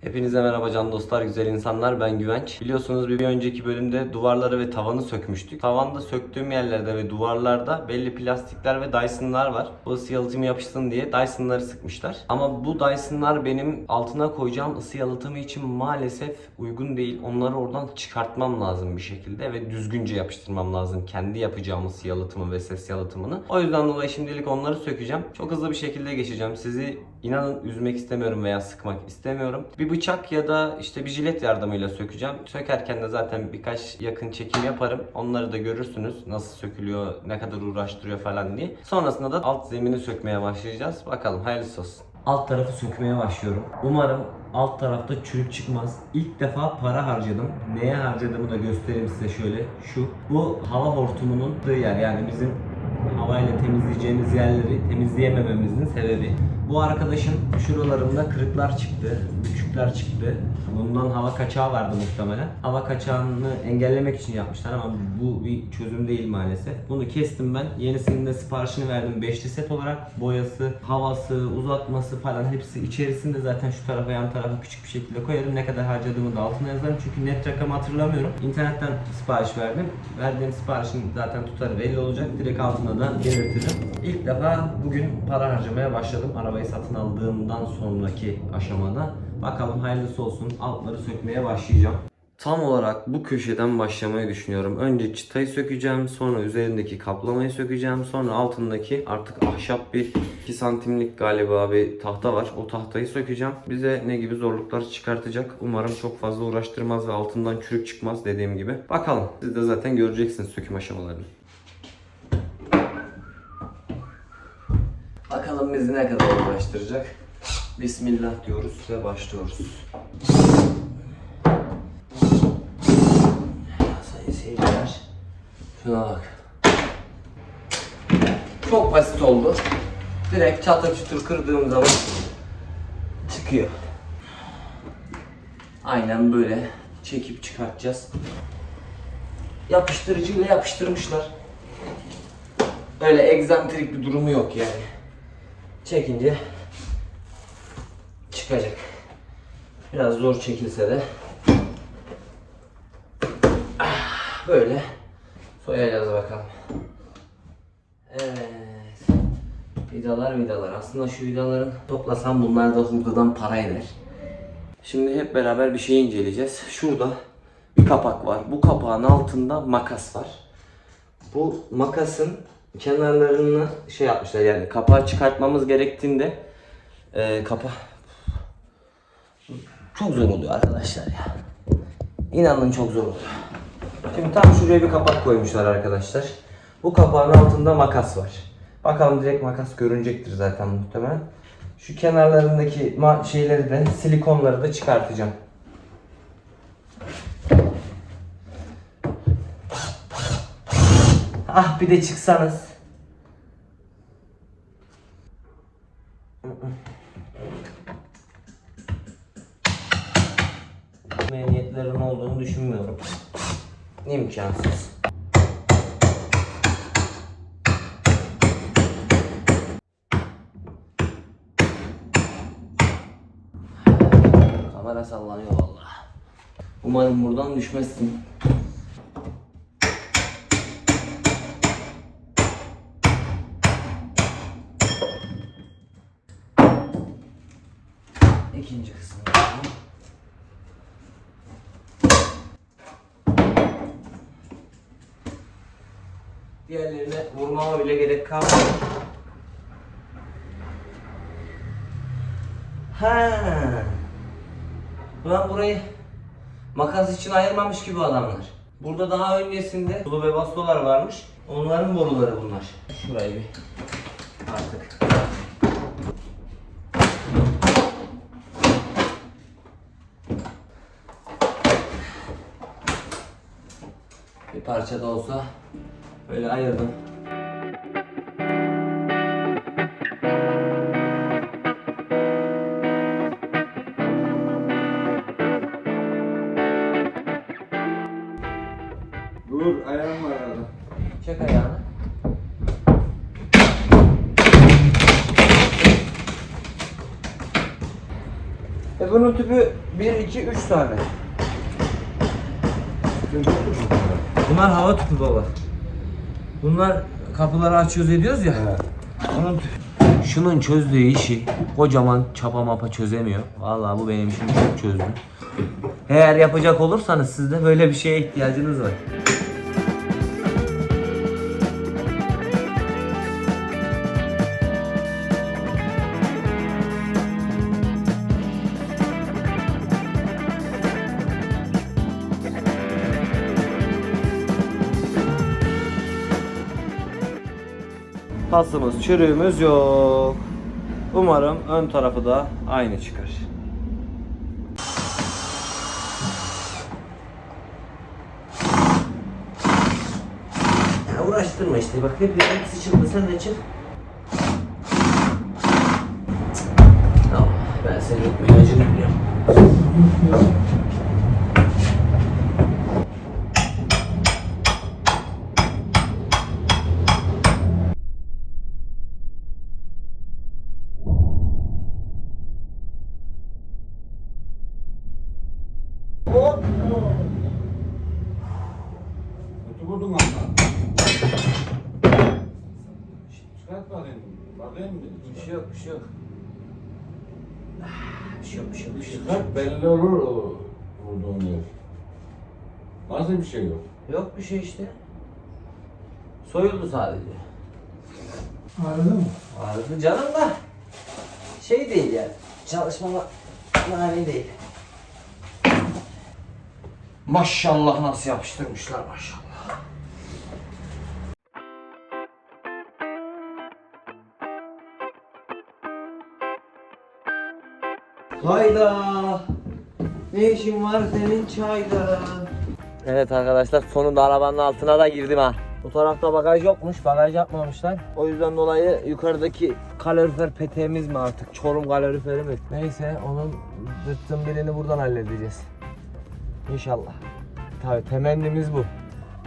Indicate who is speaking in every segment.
Speaker 1: Hepinize merhaba can dostlar, güzel insanlar. Ben Güvenç. Biliyorsunuz bir önceki bölümde duvarları ve tavanı sökmüştük. Tavanda söktüğüm yerlerde ve duvarlarda belli plastikler ve Dyson'lar var. Bu ısı yalıtımı yapışsın diye Dyson'ları sıkmışlar. Ama bu Dyson'lar benim altına koyacağım ısı yalıtımı için maalesef uygun değil. Onları oradan çıkartmam lazım bir şekilde ve düzgünce yapıştırmam lazım. Kendi yapacağım ısı yalıtımı ve ses yalıtımını. O yüzden dolayı şimdilik onları sökeceğim. Çok hızlı bir şekilde geçeceğim. Sizi inanın üzmek istemiyorum veya sıkmak istemiyorum. Bir bıçak ya da işte bir jilet yardımıyla sökeceğim. Sökerken de zaten birkaç yakın çekim yaparım. Onları da görürsünüz. Nasıl sökülüyor, ne kadar uğraştırıyor falan diye. Sonrasında da alt zemini sökmeye başlayacağız. Bakalım hayırlısı olsun. Alt tarafı sökmeye başlıyorum. Umarım alt tarafta çürük çıkmaz. İlk defa para harcadım. Neye harcadığımı da göstereyim size şöyle. Şu. Bu hava hortumunun yer yani bizim havayla temizleyeceğimiz yerleri temizleyemememizin sebebi. Bu arkadaşın şuralarında kırıklar çıktı, bükükler çıktı. Bundan hava kaçağı vardı muhtemelen. Hava kaçağını engellemek için yapmışlar ama bu bir çözüm değil maalesef. Bunu kestim ben. Yenisinin de siparişini verdim. Beşli set olarak. Boyası, havası, uzatması falan hepsi içerisinde zaten şu tarafa yan tarafa küçük bir şekilde koyarım. Ne kadar harcadığımı da altına yazarım. Çünkü net rakamı hatırlamıyorum. İnternetten sipariş verdim. Verdiğim siparişin zaten tutarı belli olacak. Direkt altına da belirtirim. İlk defa bugün para harcamaya başladım. Arabayı satın aldığımdan sonraki aşamada. Bakalım hayırlısı olsun. Altları sökmeye başlayacağım. Tam olarak bu köşeden başlamayı düşünüyorum. Önce çıtayı sökeceğim, sonra üzerindeki kaplamayı sökeceğim, sonra altındaki artık ahşap bir 2 santimlik galiba bir tahta var. O tahtayı sökeceğim. Bize ne gibi zorluklar çıkartacak. Umarım çok fazla uğraştırmaz ve altından çürük çıkmaz dediğim gibi. Bakalım. Siz de zaten göreceksiniz söküm aşamalarını. Bakalım bizi ne kadar uğraştıracak. Bismillah diyoruz ve başlıyoruz. Sayın seyirciler. Şuna bak. Çok basit oldu. Direkt çatır çutur kırdığım zaman çıkıyor. Aynen böyle çekip çıkartacağız. Yapıştırıcıyla yapıştırmışlar. Öyle egzantrik bir durumu yok yani. Çekince çıkacak. Biraz zor çekilse de böyle soyacağız bakalım. Evet. Vidalar vidalar. Aslında şu vidaların toplasam bunlar da hurdadan para eder. Şimdi hep beraber bir şey inceleyeceğiz. Şurada bir kapak var. Bu kapağın altında makas var. Bu makasın kenarlarını şey yapmışlar yani kapağı çıkartmamız gerektiğinde e, kapa çok zor oluyor arkadaşlar ya. İnanın çok zor oluyor. Şimdi tam şuraya bir kapak koymuşlar arkadaşlar. Bu kapağın altında makas var. Bakalım direkt makas görünecektir zaten muhtemelen. Şu kenarlarındaki şeyleri de silikonları da çıkartacağım. Ah bir de çıksanız. İmkansız. Kamera sallanıyor vallahi. Umarım buradan düşmezsin. İkinci kısım. Diğerlerine vurmama bile gerek kalmadı. Ha. Ulan burayı makas için ayırmamış gibi adamlar. Burada daha öncesinde sulu ve bastolar varmış. Onların boruları bunlar. Şurayı bir artık. Bir parça da olsa böyle ayırdım.
Speaker 2: Dur ayağım var arada.
Speaker 1: Çek ayağını. E bunun tüpü 1, 2, 3 tane. Bunlar hava tüpü baba. Bunlar kapıları açıyoruz ediyoruz ya. Onun tüpü. Şunun çözdüğü işi kocaman çapa mapa çözemiyor. Vallahi bu benim işimi çok çözdü. Eğer yapacak olursanız siz de böyle bir şeye ihtiyacınız var. Pasımız, çürüğümüz yok. Umarım ön tarafı da aynı çıkar. Ya uğraştırma işte bak hep hepsi çıktı sen de çık. Ben senin ilacını biliyorum. Hop.
Speaker 2: Kötü vurdun ama. Çıkart bakayım. Bakayım mı?
Speaker 1: Bir şey yok bir şey yok. Bir şey yok bir şey yok bir şey yok.
Speaker 2: Belli olur o vurduğun yer. Nasıl bir şey yok?
Speaker 1: Yok bir şey işte. Soyuldu sadece.
Speaker 2: Ağrıdı mı?
Speaker 1: Ağrıdı canım da şey değil yani. Çalışmama mani değil. Maşallah nasıl yapıştırmışlar maşallah. Hayda. Ne işin var senin çayda? Evet arkadaşlar sonunda arabanın altına da girdim ha. Bu tarafta bagaj yokmuş, bagaj yapmamışlar. O yüzden dolayı yukarıdaki kalorifer peteğimiz mi artık, Çorum kaloriferi mi? Neyse onun zıttın birini buradan halledeceğiz. İnşallah. Tabii temennimiz bu.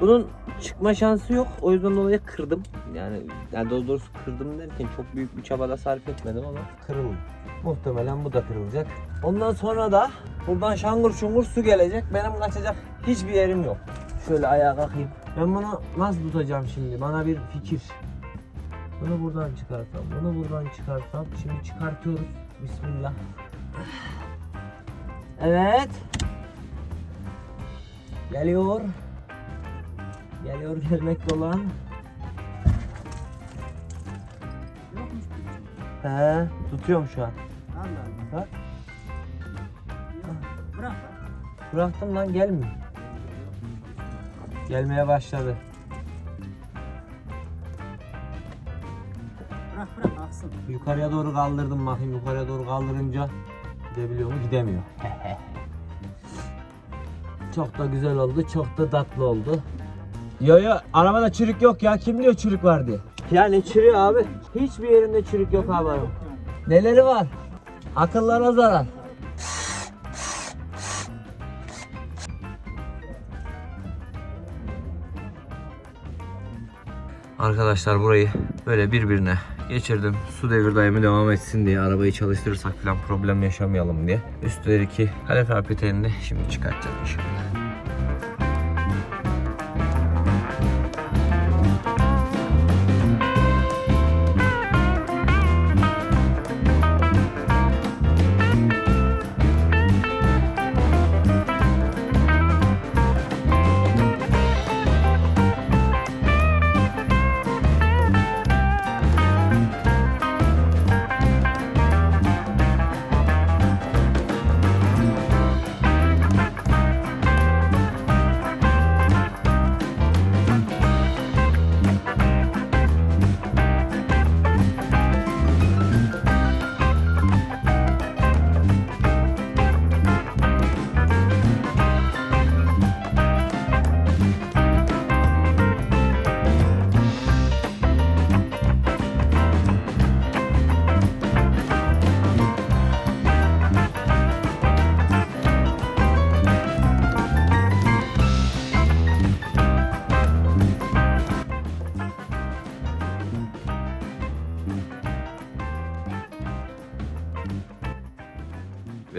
Speaker 1: Bunun çıkma şansı yok. O yüzden dolayı kırdım. Yani, yani doğru doğrusu kırdım derken çok büyük bir çabada sarf etmedim ama kırıldı. Muhtemelen bu da kırılacak. Ondan sonra da buradan şangur şungur su gelecek. Benim kaçacak hiçbir yerim yok. Şöyle ayağa kalkayım. Ben bunu nasıl tutacağım şimdi? Bana bir fikir. Bunu buradan çıkarsam, bunu buradan çıkarsam. Şimdi çıkartıyoruz. Bismillah. Evet. Geliyor. Geliyor gelmekte olan. He, tutuyorum şu an. Bak.
Speaker 3: Bırak.
Speaker 1: Bıraktım lan gelmiyor. Gelmeye başladı.
Speaker 3: Bırak bırak aksın.
Speaker 1: Yukarıya doğru kaldırdım bakayım. Yukarıya doğru kaldırınca gidebiliyor mu? Gidemiyor. çok da güzel oldu. Çok da tatlı oldu. Yo yo arabada çürük yok ya. Kim diyor çürük var diye. Ya ne çürüğü abi? Hiçbir yerinde çürük yok abi. Neleri var? Akıllara zarar. Arkadaşlar burayı böyle birbirine geçirdim. Su devir daimi devam etsin diye arabayı çalıştırırsak falan problem yaşamayalım diye. Üstleriki kalefer peteğini şimdi çıkartacağız inşallah.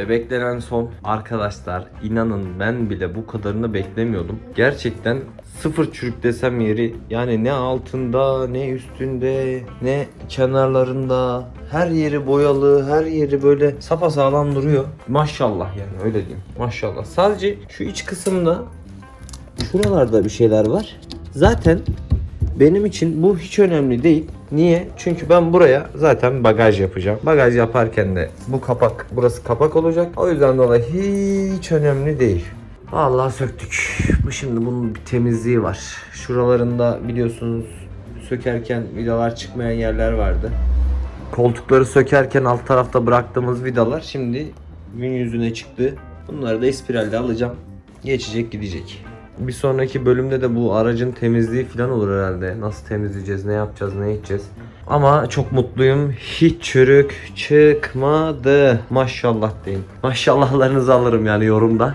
Speaker 1: Ve beklenen son arkadaşlar inanın ben bile bu kadarını beklemiyordum. Gerçekten sıfır çürük desem yeri yani ne altında ne üstünde ne kenarlarında her yeri boyalı her yeri böyle sapasağlam duruyor. Maşallah yani öyle diyeyim maşallah. Sadece şu iç kısımda şuralarda bir şeyler var. Zaten benim için bu hiç önemli değil. Niye? Çünkü ben buraya zaten bagaj yapacağım. Bagaj yaparken de bu kapak, burası kapak olacak. O yüzden dolayı hiç önemli değil. Allah söktük. Bu şimdi bunun bir temizliği var. Şuralarında biliyorsunuz sökerken vidalar çıkmayan yerler vardı. Koltukları sökerken alt tarafta bıraktığımız vidalar şimdi gün yüzüne çıktı. Bunları da espiralde alacağım. Geçecek gidecek. Bir sonraki bölümde de bu aracın temizliği falan olur herhalde. Nasıl temizleyeceğiz, ne yapacağız, ne edeceğiz. Ama çok mutluyum. Hiç çürük çıkmadı. Maşallah deyin. Maşallahlarınızı alırım yani yorumda.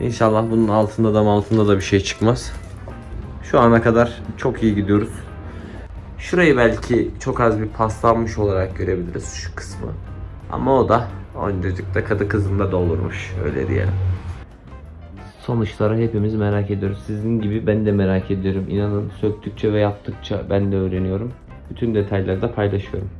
Speaker 1: İnşallah bunun altında da altında da bir şey çıkmaz. Şu ana kadar çok iyi gidiyoruz. Şurayı belki çok az bir paslanmış olarak görebiliriz şu kısmı. Ama o da oncacıkta kadı kızında da öyle diyelim. Sonuçları hepimiz merak ediyoruz. Sizin gibi ben de merak ediyorum. İnanın söktükçe ve yaptıkça ben de öğreniyorum. Bütün detayları da paylaşıyorum.